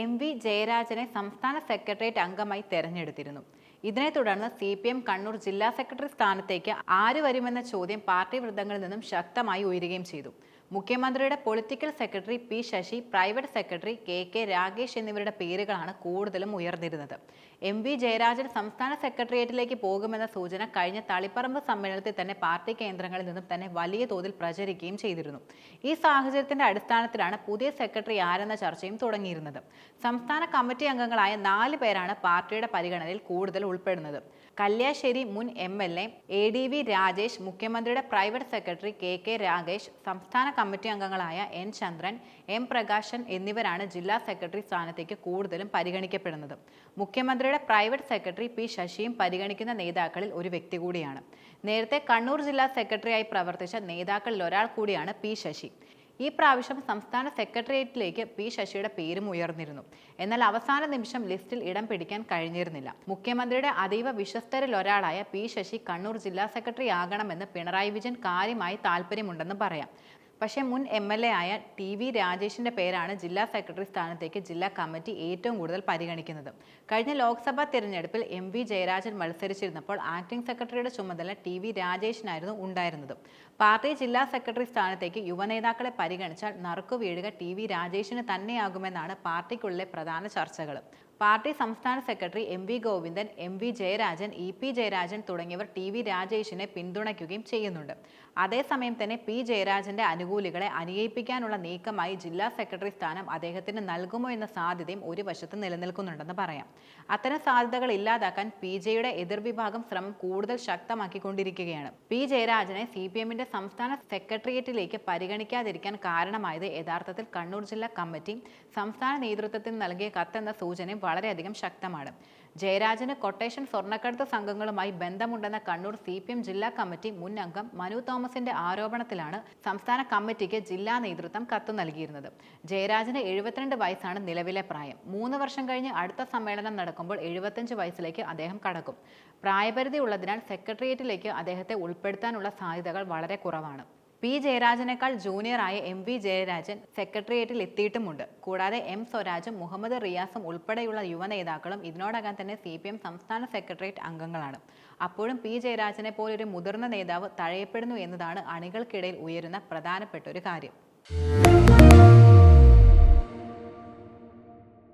M V ജയരാജനെ സംസ്ഥാന secretariat അംഗമായി തെരഞ്ഞെടുത്തിരുന്നു. ഇതിനെ തുടർന്ന് സി പി എം കണ്ണൂർ ജില്ലാ സെക്രട്ടറി സ്ഥാനത്തേക്ക് ആര് വരുമെന്ന ചോദ്യം പാർട്ടി വൃത്തങ്ങളിൽ നിന്നും ശക്തമായി ഉയരുകയും ചെയ്തു. മുഖ്യമന്ത്രിയുടെ political secretary P Sasi private secretary K K Rakesh എന്നിവരുടെ പേരുകളാണ് കൂടുതലും ഉയർന്നിരുന്നത്. എം വി ജയരാജൻ സംസ്ഥാന സെക്രട്ടേറിയറ്റിലേക്ക് പോകുമെന്ന സൂചന കഴിഞ്ഞ തളിപ്പറമ്പ് സമ്മേളനത്തിൽ തന്നെ പാർട്ടി കേന്ദ്രങ്ങളിൽ നിന്നും തന്നെ വലിയ തോതിൽ പ്രചരിക്കുകയും ചെയ്തിരുന്നു. ഈ സാഹചര്യത്തിന്റെ അടിസ്ഥാനത്തിലാണ് പുതിയ സെക്രട്ടറി ആരെന്ന ചർച്ചയും തുടങ്ങിയിരുന്നത്. സംസ്ഥാന കമ്മിറ്റി അംഗങ്ങളായ നാല് പേരാണ് പാർട്ടിയുടെ പരിഗണനയിൽ കൂടുതൽ ഉൾപ്പെടുന്നത്. കല്യാശ്ശേരി മുൻ M L A A D V Rajesh മുഖ്യമന്ത്രിയുടെ private secretary K K Ragesh സംസ്ഥാന കമ്മിറ്റി അംഗങ്ങളായ എൻ ചന്ദ്രൻ എം പ്രകാശൻ എന്നിവരാണ് ജില്ലാ സെക്രട്ടറി സ്ഥാനത്തേക്ക് കൂടുതലും പരിഗണിക്കപ്പെടുന്നത്. മുഖ്യമന്ത്രിയുടെ പ്രൈവറ്റ് സെക്രട്ടറി പി ശശിയും പരിഗണിക്കുന്ന നേതാക്കളിൽ ഒരു വ്യക്തി കൂടിയാണ്. നേരത്തെ കണ്ണൂർ ജില്ലാ സെക്രട്ടറിയായി പ്രവർത്തിച്ച നേതാക്കളിൽ ഒരാൾ കൂടിയാണ് പി ശശി. ഈ പ്രാവശ്യം സംസ്ഥാന സെക്രട്ടേറിയറ്റിലേക്ക് പി ശശിയുടെ പേരും ഉയർന്നിരുന്നു. എന്നാൽ അവസാന നിമിഷം ലിസ്റ്റിൽ ഇടം പിടിക്കാൻ കഴിഞ്ഞിരുന്നില്ല. മുഖ്യമന്ത്രിയുടെ അതീവ വിശ്വസ്തരിൽ ഒരാളായ പി ശശി കണ്ണൂർ ജില്ലാ സെക്രട്ടറി ആകണമെന്ന് പിണറായി വിജയൻ കാര്യമായി താല്പര്യമുണ്ടെന്ന് പറയാം. പക്ഷേ മുൻ എം എൽ എ ആയ ടി വി രാജേഷിന്റെ പേരാണ് ജില്ലാ സെക്രട്ടറി സ്ഥാനത്തേക്ക് ജില്ലാ കമ്മിറ്റി ഏറ്റവും കൂടുതൽ പരിഗണിക്കുന്നത്. കഴിഞ്ഞ ലോക്സഭാ തിരഞ്ഞെടുപ്പിൽ എം വി ജയരാജൻ മത്സരിച്ചിരുന്നപ്പോൾ ആക്ടിംഗ് സെക്രട്ടറിയുടെ ചുമതല ടി വി രാജേഷിനായിരുന്നു ഉണ്ടായിരുന്നത്. പാർട്ടി ജില്ലാ സെക്രട്ടറി സ്ഥാനത്തേക്ക് യുവനേതാക്കളെ പരിഗണിച്ചാൽ നറുക്കു വീഴുക ടി വി രാജേഷിന് തന്നെയാകുമെന്നാണ് പാർട്ടിക്കുള്ളിലെ പ്രധാന ചർച്ചകൾ പാർട്ടി സംസ്ഥാന secretary M V Govindan M V Jayarajan E P Jayarajan തുടങ്ങിയവർ ടി വി രാജേഷിനെ പിന്തുണയ്ക്കുകയും ചെയ്യുന്നുണ്ട്. അതേസമയം തന്നെ പി ജയരാജന്റെ അനുകൂലികളെ അനുനയിപ്പിക്കാനുള്ള നീക്കമായി ജില്ലാ സെക്രട്ടറി സ്ഥാനം അദ്ദേഹത്തിന് നൽകുമോ എന്ന സാധ്യതയും ഒരു വശത്ത് നിലനിൽക്കുന്നുണ്ടെന്ന് പറയാം. അത്തരം സാധ്യതകൾ ഇല്ലാതാക്കാൻ പി ജെയുടെ എതിർവിഭാഗം ശ്രമം കൂടുതൽ ശക്തമാക്കിക്കൊണ്ടിരിക്കുകയാണ്. പി ജയരാജനെ സി പി എമ്മിന്റെ സംസ്ഥാന സെക്രട്ടേറിയറ്റിലേക്ക് പരിഗണിക്കാതിരിക്കാൻ കാരണമായത് യഥാർത്ഥത്തിൽ കണ്ണൂർ ജില്ലാ കമ്മിറ്റി സംസ്ഥാന നേതൃത്വത്തിന് നൽകിയ കത്തെന്ന സൂചനയും വളരെയധികം ശക്തമാണ്. ജയരാജന് കൊട്ടേഷൻ സ്വർണക്കടത്ത് സംഘങ്ങളുമായി ബന്ധമുണ്ടെന്ന കണ്ണൂർ സി പി എം ജില്ലാ കമ്മിറ്റി മുൻ അംഗം മനു തോമസിന്റെ ആരോപണത്തിലാണ് സംസ്ഥാന കമ്മിറ്റിക്ക് ജില്ലാ നേതൃത്വം കത്ത് നൽകിയിരുന്നത്. ജയരാജന് എഴുപത്തിരണ്ട് വയസ്സാണ് നിലവിലെ പ്രായം. മൂന്ന് വർഷം കഴിഞ്ഞ് അടുത്ത സമ്മേളനം നടക്കുമ്പോൾ എഴുപത്തഞ്ച് വയസ്സിലേക്ക് അദ്ദേഹം കടക്കും. പ്രായപരിധി ഉള്ളതിനാൽ സെക്രട്ടേറിയറ്റിലേക്ക് അദ്ദേഹത്തെ ഉൾപ്പെടുത്താനുള്ള സാധ്യതകൾ വളരെ കുറവാണ്. പി ജയരാജനേക്കാൾ ജൂനിയറായ എം വി ജയരാജൻ സെക്രട്ടേറിയറ്റിൽ എത്തിയിട്ടുമുണ്ട്. കൂടാതെ എം സ്വരാജും മുഹമ്മദ് റിയാസും ഉൾപ്പെടെയുള്ള യുവനേതാക്കളും ഇതിനോടകം തന്നെ സി പി എം സംസ്ഥാന സെക്രട്ടേറിയറ്റ് അംഗങ്ങളാണ്. അപ്പോഴും പി ജയരാജനെ പോലൊരു മുതിർന്ന നേതാവ് തഴയപ്പെടുന്നു എന്നതാണ് അണികൾക്കിടയിൽ ഉയരുന്ന പ്രധാനപ്പെട്ട ഒരു കാര്യം.